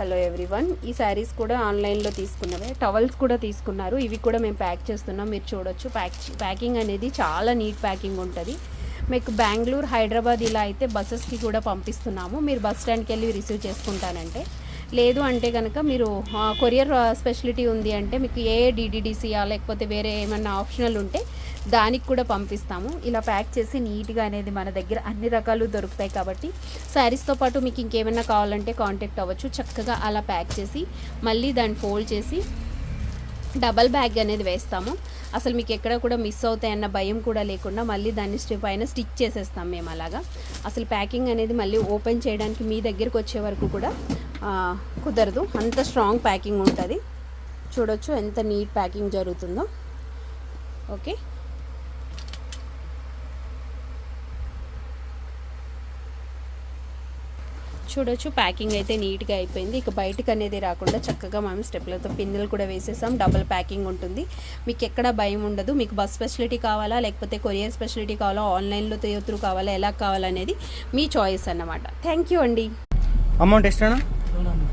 Hello everyone. ఈ శారీస్ కూడా ఆన్లైన్లో తీసుకున్నవే. టవల్స్ కూడా తీసుకున్నారు. ఇవి కూడా మేము ప్యాక్ చేస్తున్నాం. మీరు చూడొచ్చు. ప్యాక్ ప్యాకింగ్ అనేది చాలా నీట్ ప్యాకింగ్ ఉంటుంది. మీకు బెంగళూరు హైదరాబాద్ ఇలా అయితే బస్సెస్కి కూడా పంపిస్తున్నాము. మీరు బస్ స్టాండ్కి వెళ్ళి రిసీవ్ చేసుకుంటానంటే. లేదు అంటే కనుక మీరు కొరియర్ స్పెషలిటీ ఉంది అంటే మీకు ఏ డిడిడిసియా లేకపోతే వేరే ఏమన్నా ఆప్షనల్ ఉంటే దానికి కూడా పంపిస్తాము. ఇలా ప్యాక్ చేసి నీట్గా అనేది మన దగ్గర అన్ని రకాలు దొరుకుతాయి కాబట్టి శారీస్తో పాటు మీకు ఇంకేమైనా కావాలంటే కాంటాక్ట్ అవ్వచ్చు. చక్కగా అలా ప్యాక్ చేసి మళ్ళీ దాన్ని ఫోల్డ్ చేసి డబల్ బ్యాగ్ అనేది వేస్తాము. అసలు మీకు ఎక్కడ కూడా మిస్ అవుతాయన్న భయం కూడా లేకుండా మళ్ళీ దాన్ని స్టిప్ పైన స్టిచ్ చేసేస్తాం మేము అలాగా. అసలు ప్యాకింగ్ అనేది మళ్ళీ ఓపెన్ చేయడానికి మీ దగ్గరకు వచ్చే వరకు కూడా కుదరదు. అంత స్ట్రాంగ్ ప్యాకింగ్ ఉంటుంది. చూడొచ్చు ఎంత నీట్ ప్యాకింగ్ జరుగుతుందో. ఓకే చూడొచ్చు ప్యాకింగ్ అయితే నీట్గా అయిపోయింది. ఇక బయటకు అనేది రాకుండా చక్కగా మనం స్టెప్లతో పిన్నులు కూడా వేసేసాం. డబుల్ ప్యాకింగ్ ఉంటుంది. మీకు ఎక్కడ భయం ఉండదు. మీకు బస్ ఫెసిలిటీ కావాలా లేకపోతే కొరియర్ ఫెసిలిటీ కావాలా ఆన్లైన్లో త్రూ కావాలా ఎలా కావాలనేది మీ చాయిస్ అన్నమాట. థ్యాంక్ యూ అండి. అమౌంట్ ладно